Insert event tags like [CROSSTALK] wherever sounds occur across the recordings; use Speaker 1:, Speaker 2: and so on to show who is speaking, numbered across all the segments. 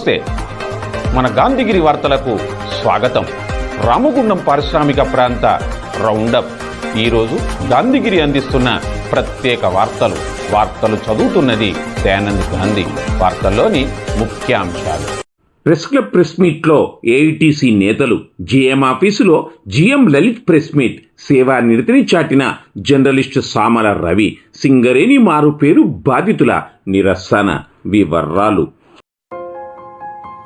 Speaker 1: నమస్తే. మన గాంధీగిరి వార్తలకు స్వాగతం. రామగుండం పారిశ్రామిక ప్రాంత రౌండప్. ఈరోజు గాంధీగిరి అందిస్తున్న ప్రత్యేక వార్తలు. వార్తలు చదువుతున్నది దయానంద్ గాంధీ. వార్తల్లోని ముఖ్యాంశాలు.
Speaker 2: ప్రెస్ క్లబ్ ప్రెస్ మీట్లో ఏఐటీసీ నేతలు జీఎం ఆఫీసులో జీఎం లలిత్ ప్రెస్ మీట్ సేవా నిరతిని చాటిన జర్నలిస్టు సామల రవి సింగరేణి మారు పేరు బాధితుల నిరసన వివరాలు.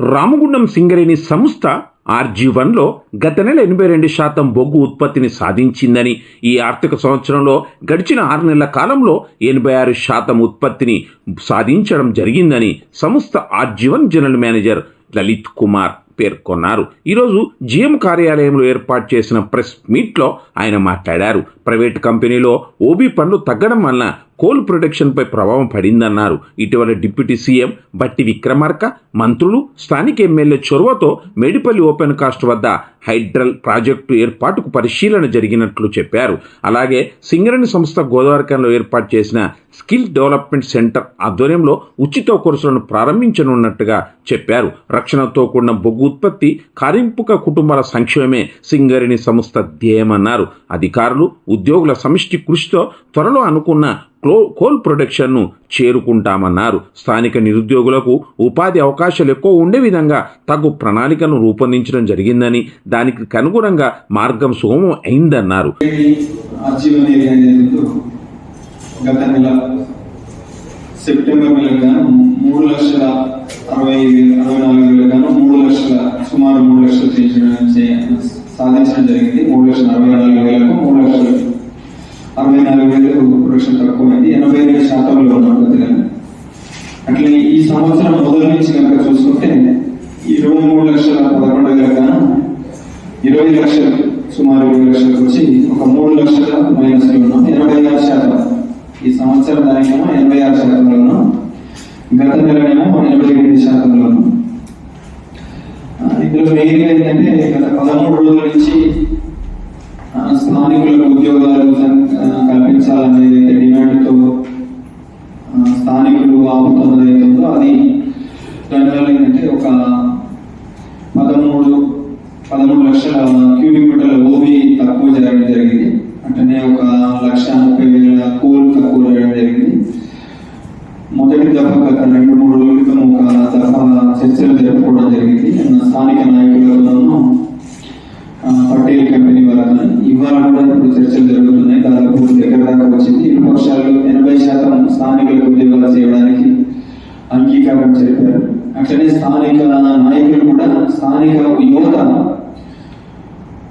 Speaker 2: Ramagundam Singareni సంస్థ ఆర్జీ వన్లో గత నెల ఎనభై రెండు శాతం బొగ్గు ఉత్పత్తిని సాధించిందని ఈ ఆర్థిక సంవత్సరంలో గడిచిన ఆరు నెలల కాలంలో ఎనభై ఆరు శాతం ఉత్పత్తిని సాధించడం జరిగిందని సంస్థ RG one general manager Lalit Kumar పేర్కొన్నారు. ఈరోజు జిఎం కార్యాలయంలో ఏర్పాటు చేసిన ప్రెస్ మీట్లో ఆయన మాట్లాడారు. ప్రైవేట్ కంపెనీలో ఓబీ పనులు తగ్గడం వలన కోల్ ప్రొడక్షన్పై ప్రభావం పడిందన్నారు. ఇటీవల డిప్యూటీ సీఎం బట్టి విక్రమార్క మంత్రులు స్థానిక ఎమ్మెల్యే చొరవతో మేడిపల్లి ఓపెన్ కాస్ట్ వద్ద హైడ్రల్ ప్రాజెక్టు ఏర్పాటుకు పరిశీలన జరిగినట్లు చెప్పారు. అలాగే సింగరేణి సంస్థ గోదావరికంలో ఏర్పాటు చేసిన స్కిల్ డెవలప్మెంట్ సెంటర్ ఆధ్వర్యంలో ఉచిత కోర్సులను ప్రారంభించనున్నట్టుగా చెప్పారు. రక్షణతో కూడిన బొగ్గు ఉత్పత్తి కారింపుక కుటుంబాల సంక్షేమమే సింగరేణి సంస్థ ధ్యేయమన్నారు. అధికారులు ఉద్యోగుల సమిష్టి కృషితో త్వరలో అనుకున్న క్లో కోల్ ప్రొడక్షన్ను చేరుకుంటామన్నారు. స్థానిక నిరుద్యోగులకు ఉపాధి అవకాశాలు ఎక్కువ ఉండే విధంగా తగు ప్రణాళికను రూపొందించడం జరిగిందని దానికి అనుగుణంగా మార్గం సుగమం అయిందన్నారు.
Speaker 3: గత నెల సెప్టెంబర్ నెలకు గాను మూడు లక్షల అరవై అరవై నాలుగు వేల గాను మూడు లక్షల సుమారు మూడు లక్షలు చేయించడం సాధించడం జరిగింది. మూడు లక్షల అరవై నాలుగు వేలకు మూడు లక్షలు అరవై నాలుగు వేలు ప్రొడక్షన్ తక్కువైంది. ఎనభై ఎనిమిది శాతంలో ఉన్నాం గత నెల ఈ సంవత్సరం మొదటి నుంచి కనుక చూసుకుంటే ఇరవై మూడు లక్షల పదకొండు వేల గాను ఇరవై లక్షలు సుమారు ఇరవై లక్షలకు వచ్చి ఒక మూడు లక్షల మైనస్లో ఉన్నాం ఎనభై ఆరు శాతం. ఈ సంవత్సరం దానికేమో ఎనభై ఆరు శాతంలో ఉన్నాం గత నెలనేమో ఎనభై ఎనిమిది శాతంలో ఉన్నాం ఇందులో మెయిన్గా ఏంటంటే గత పదమూడు రోజుల నుంచి స్థానికులకు ఉద్యోగాలు కల్పించాలనేది అయితే డిమాండ్తో స్థానికులు ఆపుతున్నది అయితే ఉందో అది దానివల్ల ఏంటంటే ఒక పదమూడు పదమూడు లక్షల క్యూబిక్ మీటర్ల ఓబి తక్కువ జరగడం జరిగింది. అంటేనే ఒక లక్ష ముప్పై వేల కోల్ తక్కువ జరగడం జరిగింది. మొదటి దఫా గత రెండు మూడు రోజుల క్రితం ఒక దఫా చర్చలు చర్చలు జరుగుతున్నాయి దాదాపు ఎక్కడ దాకా వచ్చింది. ఇరు పక్షాలు ఎనభై శాతం స్థానికులకు ఉద్యోగాలు చేయడానికి అంగీకారం చెప్పారు అట్లనే స్థానిక నాయకులు కూడా స్థానిక యువత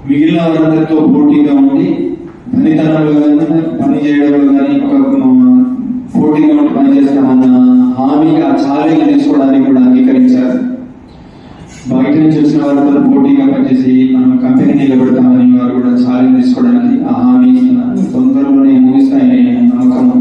Speaker 3: మిగిలిన వారందరితో పోటీగా ఉండి పనితనంలో కానీ పని చేయడంలో కానీ ఒక పోటీగా ఉండి పనిచేస్తామన్న హామీ ఆ ఛాలెంజ్ తీసుకోవడానికి కూడా అంగీకరించారు. బయట నుంచి వచ్చిన వారితో పోటీగా పనిచేసి మనం కంపెనీ నిలబెడతామని వారు కూడా తీసుకోవడానికి ఆ హామీ ఇస్తున్నారు. తొందరలోనే ముగిస్తాయనే నమ్మకం.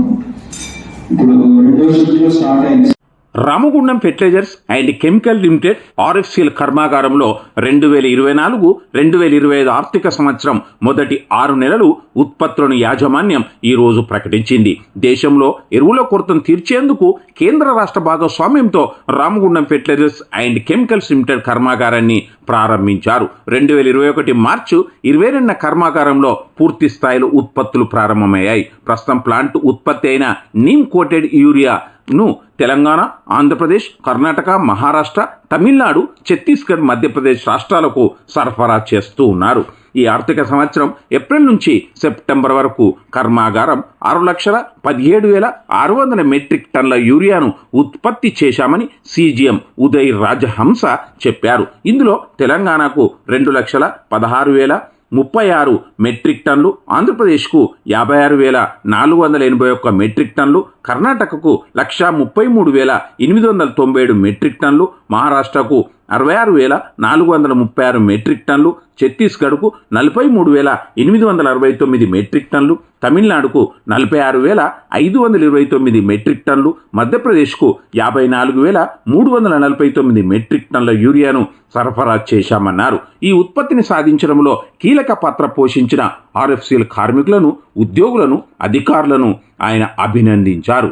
Speaker 3: ఇప్పుడు రెండో షిఫ్ట్లో స్టార్ట్ అయింది.
Speaker 2: Ramagundam fertilizers and chemical limited RFCL కర్మాగారంలో రెండు వేల ఇరవై నాలుగు రెండు వేల ఇరవై ఐదు ఆర్థిక సంవత్సరం మొదటి ఆరు నెలలు ఉత్పత్తులను యాజమాన్యం ఈరోజు ప్రకటించింది. దేశంలో ఎరువుల కొరతను తీర్చేందుకు కేంద్ర రాష్ట్ర భాగస్వామ్యంతో Ramagundam fertilizers and chemicals limited కర్మాగారాన్ని ప్రారంభించారు. రెండు వేల ఇరవై ఒకటి మార్చి ఇరవై రెండున కర్మాగారంలో పూర్తి స్థాయిలో ఉత్పత్తులు ప్రారంభమయ్యాయి. ప్రస్తుతం ప్లాంట్ ఉత్పత్తి అయిన నీమ్ కోటెడ్ యూరియా ను తెలంగాణ ఆంధ్రప్రదేశ్ కర్ణాటక మహారాష్ట్ర తమిళనాడు ఛత్తీస్గఢ్ మధ్యప్రదేశ్ రాష్ట్రాలకు సరఫరా చేస్తూ ఉన్నారు. ఈ ఆర్థిక సంవత్సరం ఏప్రిల్ నుంచి సెప్టెంబర్ వరకు కర్మాగారం ఆరు లక్షల పదిహేడు వేల ఆరు వందల మెట్రిక్ టన్ల యూరియాను ఉత్పత్తి చేశామని సీజీఎం ఉదయ్ రాజహంస చెప్పారు. ఇందులో తెలంగాణకు రెండు లక్షల పదహారు వేల ముప్పై ఆరు మెట్రిక్ టన్లు ఆంధ్రప్రదేశ్కు యాభై ఆరు వేల నాలుగు వందల ఎనభై ఒక్క మెట్రిక్ టన్లు కర్ణాటకకు లక్షా ముప్పై మూడు వేల ఎనిమిది వందల తొంభై ఏడు మెట్రిక్ టన్లు మహారాష్ట్రకు అరవై ఆరు వేల నాలుగు వందల ముప్పై ఆరు మెట్రిక్ టన్లు ఛత్తీస్గఢ్కు నలభై మూడు వేల ఎనిమిది వందల అరవై తొమ్మిది మెట్రిక్ టన్లు తమిళనాడుకు నలభై ఆరు వేల ఐదు వందల ఇరవై తొమ్మిది మెట్రిక్ టన్లు మధ్యప్రదేశ్కు యాభై నాలుగు వేల మూడు వందల నలభై తొమ్మిది మెట్రిక్ టన్ల యూరియాను సరఫరా చేశామన్నారు. ఈ ఉత్పత్తిని సాధించడంలో కీలక పాత్ర పోషించిన ఆర్ఎఫ్సీల కార్మికులను ఉద్యోగులను అధికారులను ఆయన అభినందించారు.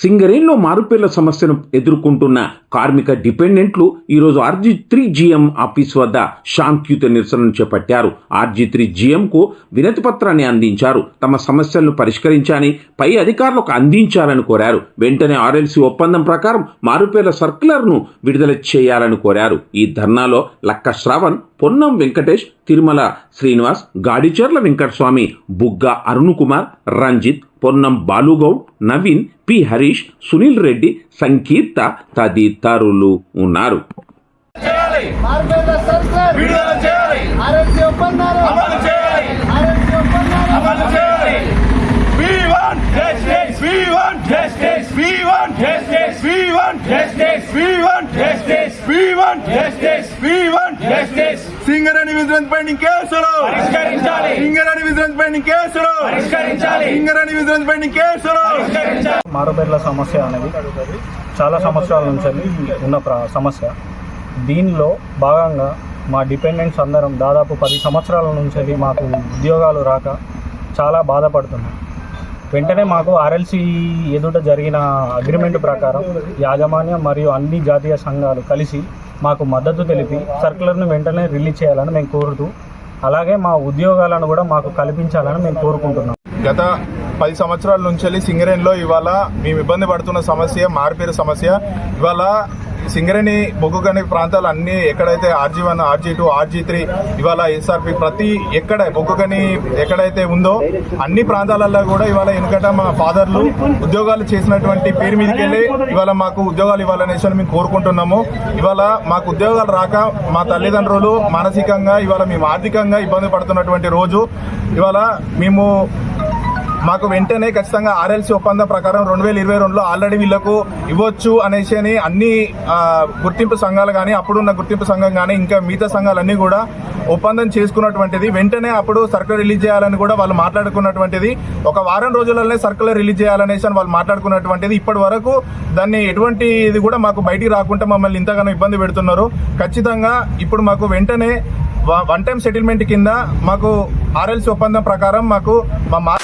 Speaker 2: సింగరేణిలో మారుపేర్ల సమస్యను ఎదుర్కొంటున్న కార్మిక డిపెండెంట్లు ఈరోజు ఆర్జీ త్రీ జీఎం ఆఫీస్ వద్ద శాంతియుత నిరసనను చేపట్టారు. ఆర్జీ త్రీ జీఎంకు వినతి పత్రాన్ని అందించారు. తమ సమస్యలను పరిష్కరించాలని పై అధికారులకు అందించాలని కోరారు. వెంటనే ఆర్ఎల్సీ ఒప్పందం ప్రకారం మారుపేర్ల సర్క్యులర్ను విడుదల చేయాలని కోరారు. ఈ ధర్నాలో లక్క శ్రావణ్ పొన్నం వెంకటేష్ తిరుమల శ్రీనివాస్ గాడిచర్ల వెంకటస్వామి బుగ్గ అరుణ్ కుమార్ రంజిత్ పొన్నం బాలుగౌడ్ నవీన్ పి. హరీష్ సునీల్ రెడ్డి సంకీర్త తదితరులు ఉన్నారు.
Speaker 4: విజిలెన్స్ పెండింగ్ కేసులు పరిష్కరించాలి. సింగరేణి విజిలెన్స్ పెండింగ్ కేసులు పరిష్కరించాలి. సింగరేణి విజిలెన్స్ పెండింగ్ కేసులు
Speaker 5: సమస్య అనేది చాలా సంవత్సరాల నుంచి ఉన్న ప్ర సమస్య. దీనిలో భాగంగా మా డిపెండెంట్స్ అందరం దాదాపు పది సంవత్సరాల నుంచి మాకు ఉద్యోగాలు రాక చాలా బాధపడుతున్నాం. వెంటనే మాకు ఆర్ఎల్సి ఎదుట జరిగిన అగ్రిమెంట్ ప్రకారం యాజమాన్యం మరియు అన్ని జాతీయ సంఘాలు కలిసి మాకు మద్దతు తెలిపి సర్కులర్ను వెంటనే రిలీజ్ చేయాలని మేము కోరుతూ అలాగే మా ఉద్యోగాలను కూడా మాకు కల్పించాలని మేము కోరుకుంటున్నాం.
Speaker 4: గత పది సంవత్సరాల నుంచి సింగరేణిలో ఇవాళ మేము ఇబ్బంది పడుతున్న సమస్య మార్పేరు సమస్య ఇవాళ సింగరేణి బొగ్గుగని ప్రాంతాలు అన్ని ఎక్కడైతే RG one RG two RG three ఇవాళ ఎస్ఆర్పి ప్రతి ఎక్కడ బొగ్గుగని ఎక్కడైతే ఉందో అన్ని ప్రాంతాలలో కూడా ఇవాళ వెనుకట మా ఫాదర్లు ఉద్యోగాలు చేసినటువంటి పేరు మీదకి వెళ్ళి ఇవాళ మాకు ఉద్యోగాలు ఇవ్వాలనేసి అని మేము కోరుకుంటున్నాము. ఇవాళ మాకు ఉద్యోగాలు రాక మా తల్లిదండ్రులు మానసికంగా ఇవాళ మేము ఆర్థికంగా ఇబ్బంది పడుతున్నటువంటి రోజు. ఇవాళ మేము మాకు వెంటనే ఖచ్చితంగా ఆర్ఎల్సీ ఒప్పందం ప్రకారం రెండు వేల ఇరవై రెండులో ఆల్రెడీ వీళ్ళకు ఇవ్వచ్చు అనేసి అని అన్ని గుర్తింపు సంఘాలు కానీ అప్పుడున్న గుర్తింపు సంఘం కానీ ఇంకా మిగతా సంఘాలన్నీ కూడా ఒప్పందం చేసుకున్నటువంటిది. వెంటనే అప్పుడు సర్కులర్ రిలీజ్ చేయాలని కూడా వాళ్ళు మాట్లాడుకున్నటువంటిది. ఒక వారం రోజులనే సర్కులర్ రిలీజ్ చేయాలనేసి అని వాళ్ళు మాట్లాడుకున్నటువంటిది. ఇప్పటి వరకు దాన్ని ఎటువంటి ఇది కూడా మాకు బయటికి రాకుండా మమ్మల్ని ఇంతగానో ఇబ్బంది పెడుతున్నారు. ఖచ్చితంగా ఇప్పుడు మాకు వెంటనే వన్ టైం సెటిల్మెంట్ కింద మాకు ఆర్ఎల్సీ ఒప్పందం ప్రకారం మాకు మా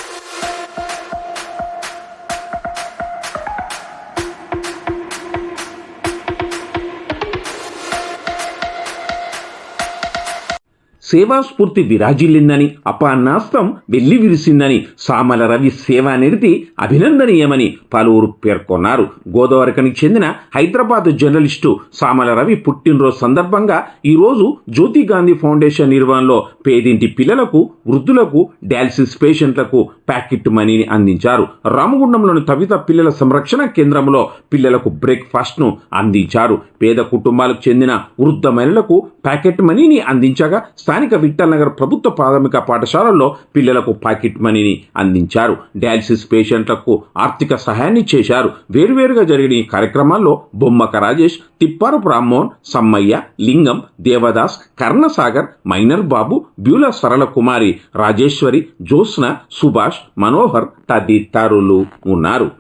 Speaker 2: సేవాస్ఫూర్తి విరాజిల్లిందని అపాన్నాస్తం వెళ్ళి విరిసిందని సామల రవి సేవా నిడితి అభినందనీయమని పలువురు పేర్కొన్నారు. గోదావరికనికి చెందిన హైదరాబాద్ జర్నలిస్టు సామల రవి పుట్టినరోజు సందర్భంగా ఈరోజు జ్యోతి గాంధీ ఫౌండేషన్ నిర్వహణలో పేదింటి పిల్లలకు వృద్ధులకు డయాలసిస్ పేషెంట్లకు ప్యాకెట్ మనీని అందించారు. రామగుండంలోని తవిత పిల్లల సంరక్షణ కేంద్రంలో పిల్లలకు బ్రేక్ఫాస్ట్ను అందించారు. పేద కుటుంబాలకు చెందిన వృద్ధ మహిళలకు ప్యాకెట్ మనీని అందించగా స్థానిక విఠల్ నగర్ ప్రభుత్వ ప్రాథమిక పాఠశాలల్లో పిల్లలకు పాకెట్ మనీని అందించారు. డయాలసిస్ పేషెంట్లకు ఆర్థిక సహాయాన్ని చేశారు. వేరువేరుగా జరిగిన ఈ కార్యక్రమాల్లో బొమ్మక రాజేష్ తిప్పారపు రామ్మోహన్ సమ్మయ్య లింగం దేవదాస్ కర్ణసాగర్ మైనర్ బాబు బ్యూల సరళ కుమారి రాజేశ్వరి జ్యోత్స్న సుభాష్ మనోహర్ తదితరులు ఉన్నారు.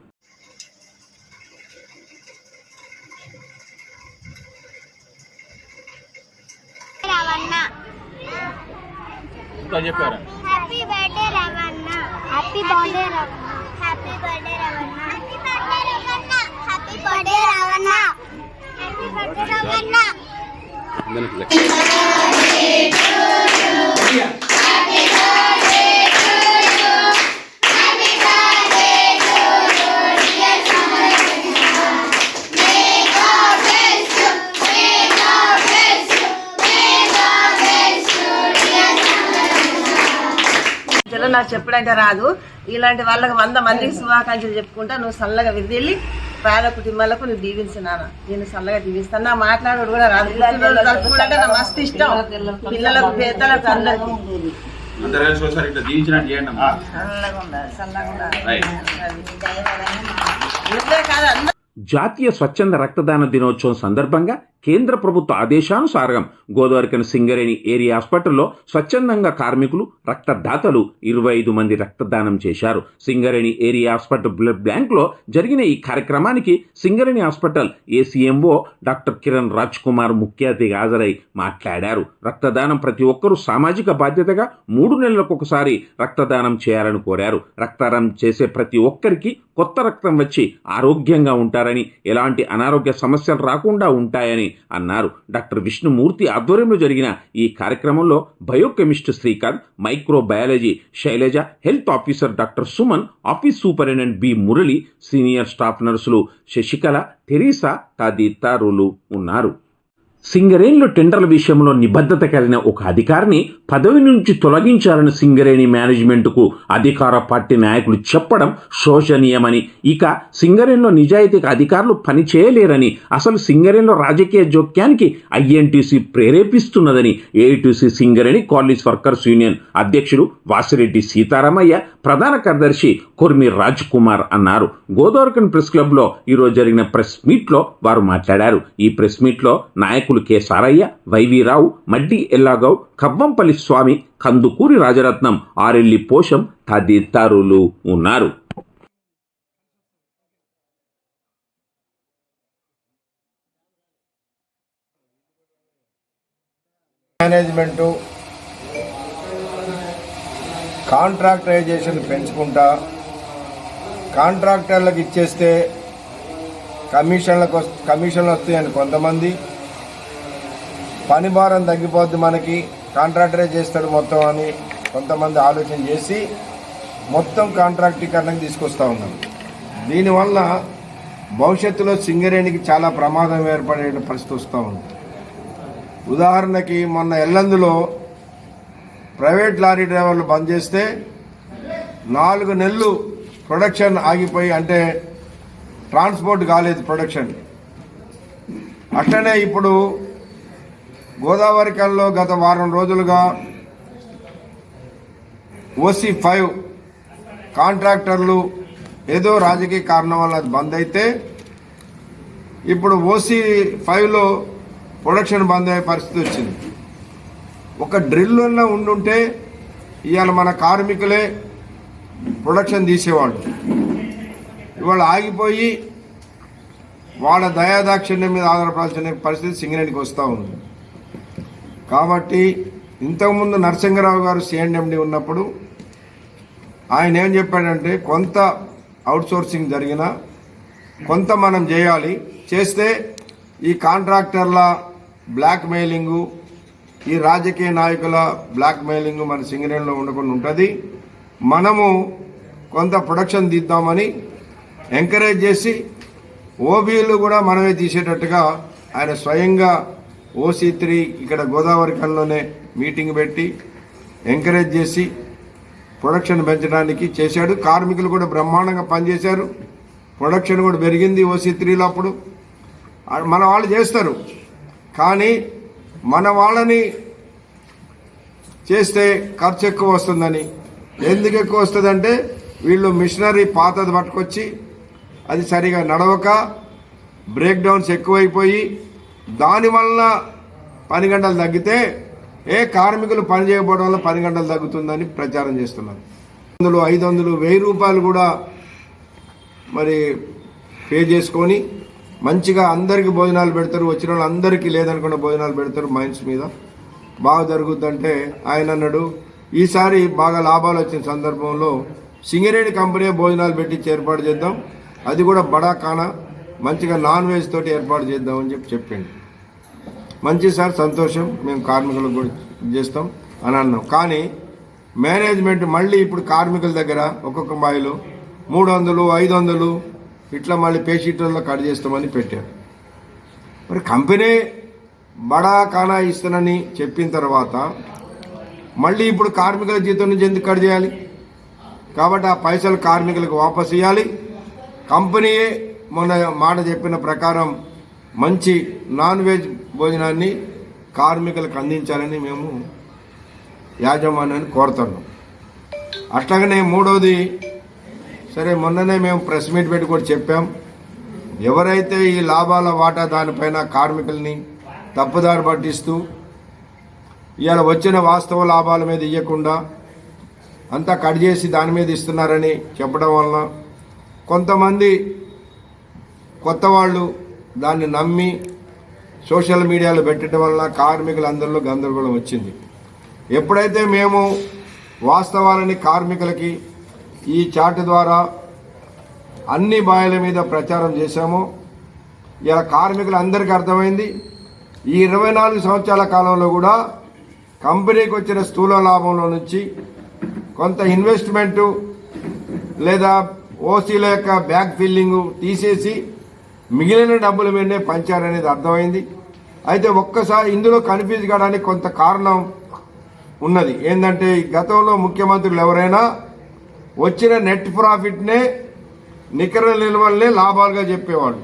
Speaker 6: Happy birthday Ravana happy birthday happy birthday Ravana happy birthday Ravana happy birthday Ravana happy birthday Ravana
Speaker 7: మధ్యలో నాకు చెప్పడంటే రాదు. ఇలాంటి వాళ్ళకి వంద మందికి శుభాకాంక్షలు చెప్పుకుంటా నువ్వు చల్లగా విదిలి పేద కుటుంబాలకు నువ్వు దీవించినాను నేను చల్లగా దీవిస్తాను. నా మాట్లాడు కూడా రాదు. జరుపుకోవడానికి నాకు మస్తు ఇష్టం. పిల్లలకు పేదలకు అందరికి. ఉండాలి ఉండాలి
Speaker 2: జాతీయ స్వచ్ఛంద రక్తదాన దినోత్సవం సందర్భంగా కేంద్ర ప్రభుత్వ ఆదేశానుసారం గోదావరికన సింగరేణి ఏరియా హాస్పిటల్లో స్వచ్ఛందంగా కార్మికులు రక్తదాతలు ఇరవై ఐదు మంది రక్తదానం చేశారు. సింగరేణి ఏరియా హాస్పిటల్ బ్లడ్ బ్యాంక్లో జరిగిన ఈ కార్యక్రమానికి Singareni hospital ACMO doctor Kiran Raj Kumar ముఖ్య అతిథిగా హాజరై మాట్లాడారు. రక్తదానం ప్రతి ఒక్కరూ సామాజిక బాధ్యతగా మూడు నెలలకు ఒకసారి రక్తదానం చేయాలని కోరారు. రక్తదానం చేసే ప్రతి ఒక్కరికి కొత్త రక్తం వచ్చి ఆరోగ్యంగా ఉంటారని ఎలాంటి అనారోగ్య సమస్యలు రాకుండా ఉంటాయని అన్నారు. డాక్టర్ విష్ణుమూర్తి ఆధ్వర్యంలో జరిగిన ఈ కార్యక్రమంలో biochemist Srikanth microbiology Sailaja health officer doctor Suman office superintendent B Murali senior staff నర్సులు శశికళ తెరీసా తదితరులు ఉన్నారు. సింగరేణిలో టెండర్ల విషయంలో నిబద్ధత కలిగిన ఒక అధికారిని పదవి నుంచి తొలగించాలని సింగరేణి మేనేజ్మెంట్కు అధికార పార్టీ నాయకులు చెప్పడం శోచనీయమని ఇక సింగరేణిలో నిజాయితీగా అధికారులు పనిచేయలేరని అసలు సింగరేణిలో రాజకీయ జోక్యానికి INTC ప్రేరేపిస్తున్నదని AITC Singareni collieries workers union అధ్యక్షుడు వాసిరెడ్డి సీతారామయ్య ప్రధాన కార్యదర్శి కుర్మి రాజ్ కుమార్ అన్నారు. గోదావరికన్ ప్రెస్ క్లబ్లో ఈరోజు జరిగిన ప్రెస్ మీట్లో వారు మాట్లాడారు. ఈ ప్రెస్ మీట్లో నాయకులు కె. సారయ్య వైవి రావు మడ్డి ఎల్లాగౌ కవ్వంపల్లి స్వామి కందుకూరి రాజరత్నం ఆరెల్లి పోషం తదితరులు ఉన్నారు.
Speaker 8: మేనేజ్మెంటు కాంట్రాక్టరైజేషన్ పెంచుకుంటా కాంట్రాక్టర్లకు ఇచ్చేస్తే కమిషన్లకు కమిషన్లు వస్తాయని కొంతమంది. పని భారం తగ్గిపోద్ది మనకి కాంట్రాక్టరే చేస్తాడు మొత్తం అని కొంతమంది ఆలోచన చేసి మొత్తం కాంట్రాక్టీకరణకు తీసుకొస్తా ఉన్నాం. దీనివల్ల భవిష్యత్తులో సింగరేణికి చాలా ప్రమాదం ఏర్పడే పరిస్థితి వస్తూ ఉంది. ఉదాహరణకి మొన్న ఎల్లందులో ప్రైవేట్ లారీ డ్రైవర్లు బంద్ చేస్తే నాలుగు నెలలు ప్రొడక్షన్ ఆగిపోయి అంటే ట్రాన్స్పోర్ట్ కాలేదు ప్రొడక్షన్. అట్లనే ఇప్పుడు గోదావరి కల్లో గత వారం రోజులుగా ఓసీ ఫైవ్ కాంట్రాక్టర్లు ఏదో రాజకీయ కారణం వల్ల అది బంద్ అయితే ఇప్పుడు ఓసీ ఫైవ్లో ప్రొడక్షన్ బంద్ అయ్యే పరిస్థితి వచ్చింది. ఒక డ్రిల్ ఉన్న ఉండుంటే ఇవాళ మన కార్మికులే ప్రొడక్షన్ తీసేవాళ్ళు. ఇవాళ ఆగిపోయి వాళ్ళ దయాదాక్షిణ్యం మీద ఆధారపడాల్సిన పరిస్థితి సింగరేణికి వస్తూ ఉంది. కాబట్టి ఇంతకుముందు నరసింహరావు గారు సిఎండి ఉన్నప్పుడు ఆయన ఏం చెప్పాడంటే కొంత అవుట్సోర్సింగ్ జరిగినా కొంత మనం చేయాలి. చేస్తే ఈ కాంట్రాక్టర్ల బ్లాక్ మెయిలింగు ఈ రాజకీయ నాయకుల బ్లాక్ మెయిలింగ్ మన సింగరేణిలో ఉండకుండా ఉంటుంది. మనము కొంత ప్రొడక్షన్ తీద్దామని ఎంకరేజ్ చేసి ఓబీలు కూడా మనమే తీసేటట్టుగా ఆయన స్వయంగా ఓసీ త్రీ ఇక్కడ గోదావరి కల్లోనే మీటింగ్ పెట్టి ఎంకరేజ్ చేసి ప్రొడక్షన్ పెంచడానికి చేశాడు. కార్మికులు కూడా బ్రహ్మాండంగా పనిచేశారు. ప్రొడక్షన్ కూడా పెరిగింది ఓసీ త్రీలో అప్పుడు. మన వాళ్ళు చేస్తారు. కానీ మన వాళ్ళని చేస్తే ఖర్చు ఎక్కువ వస్తుందని. ఎందుకు ఎక్కువ వస్తుందంటే వీళ్ళు మిషనరీ పాతది పట్టుకొచ్చి అది సరిగా నడవక బ్రేక్ డౌన్స్ ఎక్కువైపోయి దానివల్ల పని గంటలు తగ్గితే ఏ కార్మికులు పని చేయకపోవడం వల్ల పని గంటలు తగ్గుతుందని ప్రచారం చేస్తున్నారు. వందలు ఐదు వందలు వెయ్యి రూపాయలు కూడా మరి పే చేసుకొని మంచిగా అందరికి భోజనాలు పెడతారు వచ్చిన వాళ్ళందరికీ లేదనుకున్న భోజనాలు పెడతారు మైన్స్ మీద. బాగా జరుగుద్దంటే ఆయన అన్నాడు ఈసారి బాగా లాభాలు వచ్చిన సందర్భంలో సింగరేణి కంపెనీ భోజనాలు పెట్టి ఏర్పాటు చేద్దాం. అది కూడా బడా కానా మంచిగా నాన్ వెజ్ తోటి ఏర్పాటు చేద్దామని చెప్పి చెప్పండి. మంచి సార్ సంతోషం మేము కార్మికులకు కూడా చేస్తాం అని అన్నాం. కానీ మేనేజ్మెంట్ మళ్ళీ ఇప్పుడు కార్మికుల దగ్గర ఒక్కొక్క బాయిలో మూడు వందలు ఐదు వందలు ఇట్లా మళ్ళీ పేషీట్లలో కట్ చేస్తామని పెట్టారు. మరి కంపెనీ బడా కానా ఇస్తానని చెప్పిన తర్వాత మళ్ళీ ఇప్పుడు కార్మికుల జీతం నుంచి ఎందుకు కట్ చేయాలి? కాబట్టి ఆ పైసలు కార్మికులకు వాపస్ ఇవ్వాలి. కంపెనీయే మొన్న మాట చెప్పిన ప్రకారం మంచి నాన్ వెజ్ భోజనాన్ని కార్మికులకు అందించాలని మేము యాజమాన్యాన్ని కోరుతున్నాం. అట్లాగనే మూడవది సరే మొన్ననే మేము ప్రెస్ మీట్ పెట్టి కూడా చెప్పాం. ఎవరైతే ఈ లాభాల వాటా దానిపైన కార్మికుల్ని తప్పుదారి పట్టిస్తూ ఇవాళ వచ్చిన వాస్తవ లాభాల మీద ఇవ్వకుండా అంతా కట్ చేసి దాని మీద ఇస్తున్నారని చెప్పడం వలన కొంతమంది కొత్త వాళ్ళు దాన్ని నమ్మి సోషల్ మీడియాలో పెట్టడం వల్ల కార్మికులందరిలో గందరగోళం వచ్చింది. ఎప్పుడైతే మేము వాస్తవాలని కార్మికులకి ఈ చాట్ ద్వారా అన్ని బాయల మీద ప్రచారం చేశాము. ఇలా కార్మికులందరికీ అర్థమైంది. ఈ ఇరవై నాలుగు సంవత్సరాల కాలంలో కూడా కంపెనీకి వచ్చిన స్థూల లాభంలో నుంచి కొంత ఇన్వెస్ట్మెంటు లేదా ఓసీల యొక్క బ్యాక్ ఫిల్లింగ్ తీసేసి మిగిలిన డబ్బుల మీదనే పంచారనేది అర్థమైంది. అయితే ఒక్కసారి ఇందులో కన్ఫ్యూజ్ కావడానికి కొంత కారణం ఉన్నది. ఏంటంటే గతంలో ముఖ్యమంత్రులు ఎవరైనా వచ్చిన నెట్ ప్రాఫిట్నే నికర నిల్వల్నే లాభాలుగా చెప్పేవాడు.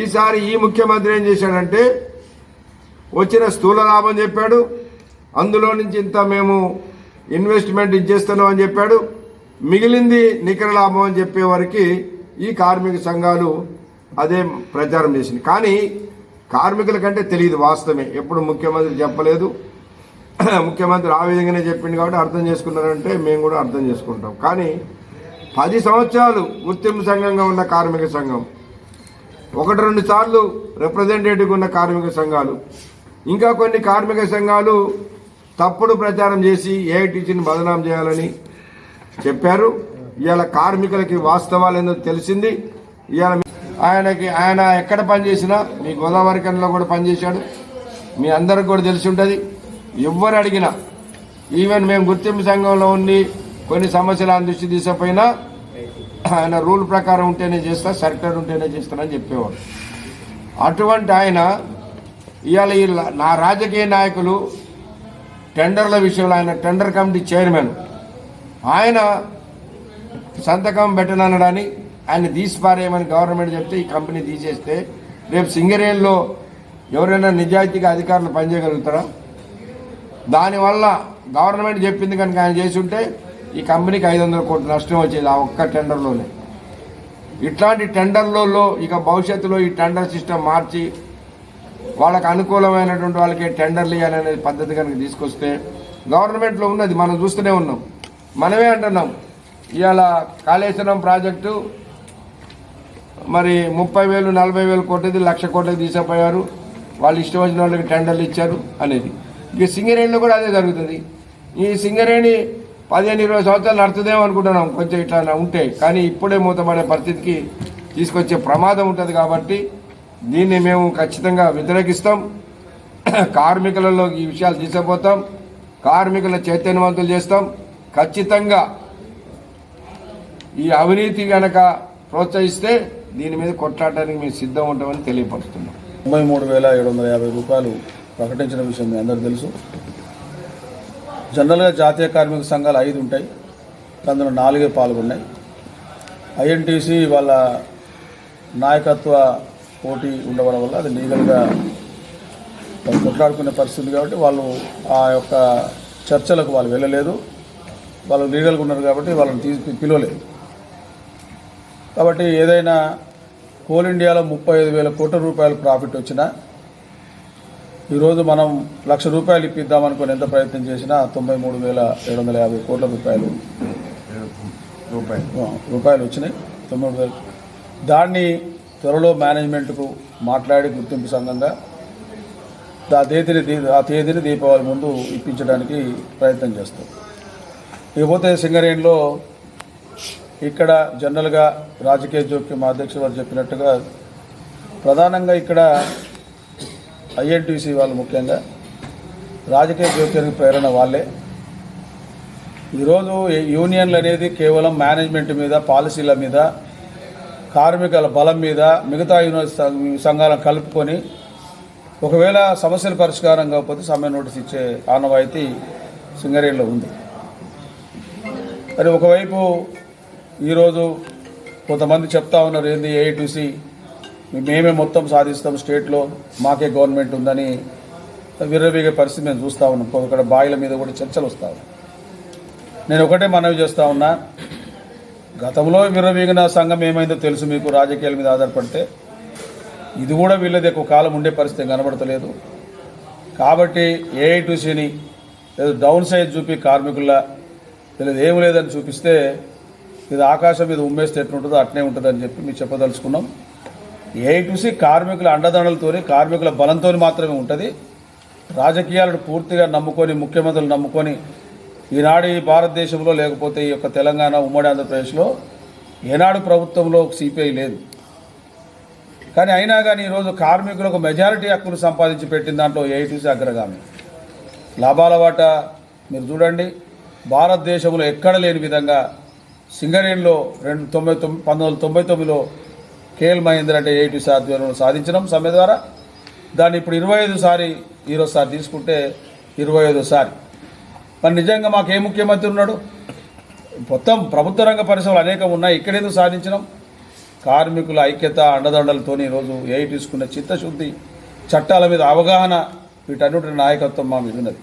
Speaker 8: ఈసారి ఈ ముఖ్యమంత్రి ఏం చేశాడంటే వచ్చిన స్థూల లాభం చెప్పాడు. అందులో నుంచి ఇంత మేము ఇన్వెస్ట్మెంట్ ఇచ్చేస్తున్నాం అని చెప్పాడు. మిగిలింది నికర లాభం అని చెప్పే వారికి ఈ కార్మిక సంఘాలు అదే ప్రచారం చేసింది. కానీ కార్మికుల కంటే తెలియదు వాస్తవమే. ఎప్పుడు ముఖ్యమంత్రి చెప్పలేదు. [CLEARS THROAT] ముఖ్యమంత్రి ఆ విధంగానే చెప్పింది కాబట్టి అర్థం చేసుకున్నారంటే మేము కూడా అర్థం చేసుకుంటాం. కానీ పది సంవత్సరాలు గుర్తింపు సంఘంగా ఉన్న కార్మిక సంఘం ఒకటి రెండు సార్లు రిప్రజెంటేటివ్గా ఉన్న కార్మిక సంఘాలు ఇంకా కొన్ని కార్మిక సంఘాలు తప్పుడు ప్రచారం చేసి ఏఐటీసీని బదనాం చేయాలని చెప్పారు. ఇవాళ కార్మికులకి వాస్తవాలు ఏందో తెలిసింది. ఇవాళ ఆయనకి ఆయన ఎక్కడ పనిచేసినా మీ గోదావరి కన్లో కూడా పనిచేశాడు. మీ అందరికి కూడా తెలిసి ఉంటుంది. ఎవరు అడిగినా ఈవెన్ మేము గుర్తింపు సంఘంలో ఉండి కొన్ని సమస్యలు ఆయన దృష్టి తీసకపోయినా ఆయన రూల్ ప్రకారం ఉంటేనే చేస్తా సర్కులర్ ఉంటేనే చేస్తానని చెప్పేవాడు అటువంటి ఆయన ఇవాళ ఈ నా రాజకీయ నాయకులు టెండర్ల విషయంలో ఆయన టెండర్ కమిటీ చైర్మన్. ఆయన సంతకం పెట్టననడాన్ని ఆయన తీసిపారేయమని గవర్నమెంట్ చెప్తే ఈ కంపెనీ తీసేస్తే రేపు సింగరేణిలో ఎవరైనా నిజాయితీగా అధికారులు పనిచేయగలుగుతారా? దానివల్ల గవర్నమెంట్ చెప్పింది కనుక ఆయన చేసి ఉంటే ఈ కంపెనీకి ఐదు వందల కోట్ల నష్టం వచ్చేది ఆ ఒక్క టెండర్లోనే. ఇట్లాంటి టెండర్లలో ఇక భవిష్యత్తులో ఈ టెండర్ సిస్టమ్ మార్చి వాళ్ళకి అనుకూలమైనటువంటి వాళ్ళకి టెండర్లు ఇవ్వాలనే పద్ధతి కనుక తీసుకొస్తే గవర్నమెంట్లో ఉన్నది మనం చూస్తూనే ఉన్నాం. మనమే అంటున్నాం ఇవాళ కాళేశ్వరం ప్రాజెక్టు మరి ముప్పై వేలు నలభై వేలు కోట్లది లక్ష కోట్లకి తీసుకుపోయారు వాళ్ళు ఇష్టం వచ్చిన వాళ్ళకి టెండర్లు ఇచ్చారు అనేది. ఇక సింగరేణిలో కూడా అదే జరుగుతుంది. ఈ సింగరేణి పదిహేను ఇరవై సంవత్సరాలు నడుతుందేమో అనుకుంటున్నాం. కొంచెం ఇట్లా ఉంటే. కానీ ఇప్పుడే మూతపడే పరిస్థితికి తీసుకొచ్చే ప్రమాదం ఉంటుంది కాబట్టి దీన్ని మేము ఖచ్చితంగా వ్యతిరేకిస్తాం. [CLEARS THROAT] కార్మికులలో ఈ విషయాలు తీసుకుపోతాం. కార్మికుల చైతన్యవంతులు చేస్తాం. ఖచ్చితంగా ఈ అవినీతి గనక ప్రోత్సహిస్తే దీని మీద కొట్లాడడానికి మేము సిద్ధం ఉంటామని తెలియపరుస్తున్నాం.
Speaker 9: తొంభై మూడు వేల ఏడు వందల యాభై రూపాయలు ప్రకటించిన విషయం మీ అందరికీ తెలుసు. జనరల్గా జాతీయ కార్మిక సంఘాలు ఐదు ఉంటాయి. అందులో నాలుగే పాల్గొన్నాయి. ఐఎన్టీసీ వాళ్ళ నాయకత్వ పోటీ ఉండడం వల్ల అది లీగల్గా వాళ్ళు కొట్లాడుకునే పరిస్థితి కాబట్టి వాళ్ళు ఆ యొక్క చర్చలకు వాళ్ళు వెళ్ళలేదు. వాళ్ళు లీగల్గా ఉన్నారు కాబట్టి వాళ్ళని తీసి పిలవలేదు. కాబట్టి ఏదైనా కోల్ ఇండియాలో ముప్పై ఐదు వేల కోట్ల రూపాయల ప్రాఫిట్ వచ్చినా ఈరోజు మనం లక్ష రూపాయలు ఇప్పిద్దాం అనుకుని ఎంత ప్రయత్నం చేసినా తొంభై మూడు వేల ఏడు వందల యాభై కోట్ల రూపాయలు.
Speaker 8: రూపాయలు.
Speaker 9: రూపాయలు వచ్చినాయి. తొంభై మూడు వేలు. దాన్ని త్వరలో మేనేజ్మెంట్కు మాట్లాడి గుర్తింపు సంఘంగా ఆ తేదీని ఆ తేదీని దీపావళి ముందు ఇప్పించడానికి ప్రయత్నం చేస్తాం. ఇకపోతే సింగరేణిలో ఇక్కడ జనరల్గా రాజకీయ జోక్యం అధ్యక్షుడు వారు చెప్పినట్టుగా ప్రధానంగా ఇక్కడ ఐఎన్టీసీ వాళ్ళు ముఖ్యంగా రాజకీయ జోక్యానికి ప్రేరణ వాళ్ళే. ఈరోజు యూనియన్లు అనేది కేవలం మేనేజ్మెంట్ మీద పాలసీల మీద కార్మికుల బలం మీద మిగతా యూనివర్సిటీ సంఘాలను కలుపుకొని ఒకవేళ సమస్యలు పరిష్కారం కాకపోతే సమ్మె నోటీస్ ఇచ్చే ఆనవాయితీ సింగరేణిలో ఉంది. మరి ఒకవైపు ఈరోజు కొంతమంది చెప్తా ఉన్నారు ఏంది ఏఐటీసీ మేమే మొత్తం సాధిస్తాం స్టేట్లో మాకే గవర్నమెంట్ ఉందని విర్రవీగే పరిస్థితి మేము చూస్తూ ఉన్నాం. ఇక్కడ బాయిల మీద కూడా చర్చలు వస్తాం నేను ఒకటే మనవి చేస్తా ఉన్నా గతంలో విర్రవీగిన సంఘం ఏమైందో తెలుసు మీకు రాజకీయాల మీద ఆధారపడితే. ఇది కూడా వీళ్ళది ఎక్కువ కాలం ఉండే పరిస్థితి కనబడతలేదు. కాబట్టి ఏఐటీసీని ఏదో డౌన్ సైజ్ చూపి కార్మికుల తెలియదు ఏం లేదని చూపిస్తే ఇది ఆకాశం మీద ఉమ్మేస్తే ఎట్లుంటుందో అట్నే ఉంటుందని చెప్పి మీకు చెప్పదలుచుకున్నాం. ఏఐటీసీ కార్మికుల అండదండలతోని కార్మికుల బలంతో మాత్రమే ఉంటుంది. రాజకీయాలను పూర్తిగా నమ్ముకొని ముఖ్యమంత్రులు నమ్ముకొని ఈనాడు ఈ భారతదేశంలో లేకపోతే ఈ యొక్క తెలంగాణ ఉమ్మడి ఆంధ్రప్రదేశ్లో ఏనాడు ప్రభుత్వంలో సిపిఐ లేదు. కానీ అయినా కానీ ఈరోజు కార్మికులకు మెజారిటీ హక్కులు సంపాదించి పెట్టిన దాంట్లో ఏఐటీసీ అగ్రగామి. లాభాల వాట మీరు చూడండి. భారతదేశంలో ఎక్కడ లేని విధంగా సింగరేణిలో రెండు తొంభై తొమ్మిది పంతొమ్మిది వందల తొంభై తొమ్మిదిలో కేఎల్ మహేందర్ అంటే ఏపీ ఆధ్వర్యంలో సాధించడం సమ్మె ద్వారా. దాన్ని ఇప్పుడు ఇరవై ఐదు సారి ఈరోజు సారి తీసుకుంటే ఇరవై ఐదు సారి. మరి నిజంగా మాకు ఏ ముఖ్యమంత్రి ఉన్నాడు? మొత్తం ప్రభుత్వ రంగ పరిశ్రమలు అనేకం ఉన్నాయి. ఇక్కడేందుకు సాధించడం కార్మికుల ఐక్యత అండదండలతో ఈరోజు ఏ తీసుకున్న చిత్తశుద్ధి చట్టాల మీద అవగాహన వీటన్నిటి నాయకత్వం మా మీద ఉన్నది.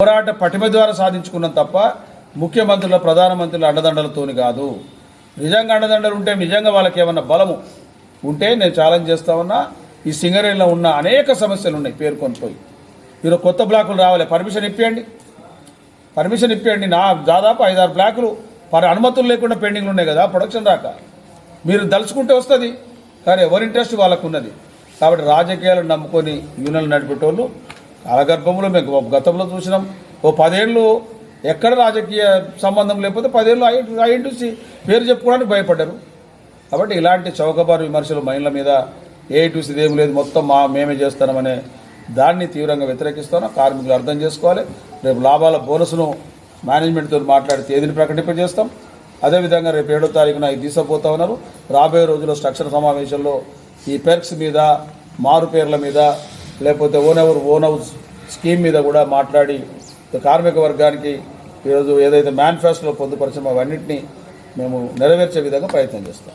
Speaker 9: పోరాట పటిమ ద్వారా సాధించుకున్నాం తప్ప ముఖ్యమంత్రుల ప్రధానమంత్రుల అండదండలతోని కాదు. నిజంగా అండదండలు ఉంటే నిజంగా వాళ్ళకి ఏమన్నా బలము? ఉంటే నేను ఛాలెంజ్ చేస్తా ఉన్నా ఈ సింగరేణిలో ఉన్న అనేక సమస్యలు ఉన్నాయి పేర్కొని పోయి. మీరు కొత్త బ్లాకులు రావాలి పర్మిషన్ ఇప్పియండి. పర్మిషన్ ఇప్పియండి నా దాదాపు ఐదారు బ్లాకులు పరి అనుమతులు లేకుండా పెండింగ్లు ఉన్నాయి కదా ప్రొడక్షన్ రాక. మీరు దలుచుకుంటే వస్తుంది కానీ ఎవరి ఇంట్రెస్ట్ వాళ్ళకు ఉన్నది కాబట్టి రాజకీయాలను నమ్ముకొని యూనియన్లు నడిపేటోళ్ళు కాలగర్భంలో మేము గతంలో చూసినాం. ఓ పదేళ్ళు ఎక్కడ రాజకీయ సంబంధం లేకపోతే పదేళ్ళు ఐ ఐఎన్టీసీ పేరు చెప్పుకోవడానికి భయపడ్డారు. కాబట్టి ఇలాంటి చౌకబారు విమర్శలు మహిళల మీద ఏఐటీసీ ఏం లేదు మొత్తం మా మేమే చేస్తామనే దాన్ని తీవ్రంగా వ్యతిరేకిస్తున్నాం కార్మికులు అర్థం చేసుకోవాలి. రేపు లాభాల బోనస్ను మేనేజ్మెంట్తో మాట్లాడి తేదీని ప్రకటింపజేస్తాం అదేవిధంగా రేపు ఏడో తారీఖున ఇది తీసుకుపోతా ఉన్నారు. రాబోయే రోజుల్లో స్ట్రక్చర్ సమావేశంలో ఈ పెర్క్స్ మీద మారు పేర్ల మీద లేకపోతే own your own house scheme మీద కూడా మాట్లాడి కార్మిక వర్గానికి ఈరోజు ఏదైతే మేనిఫెస్టోలో పొందుపరిచామో అవన్నింటినీ మేము నెరవేర్చే విధంగా ప్రయత్నం చేస్తాం.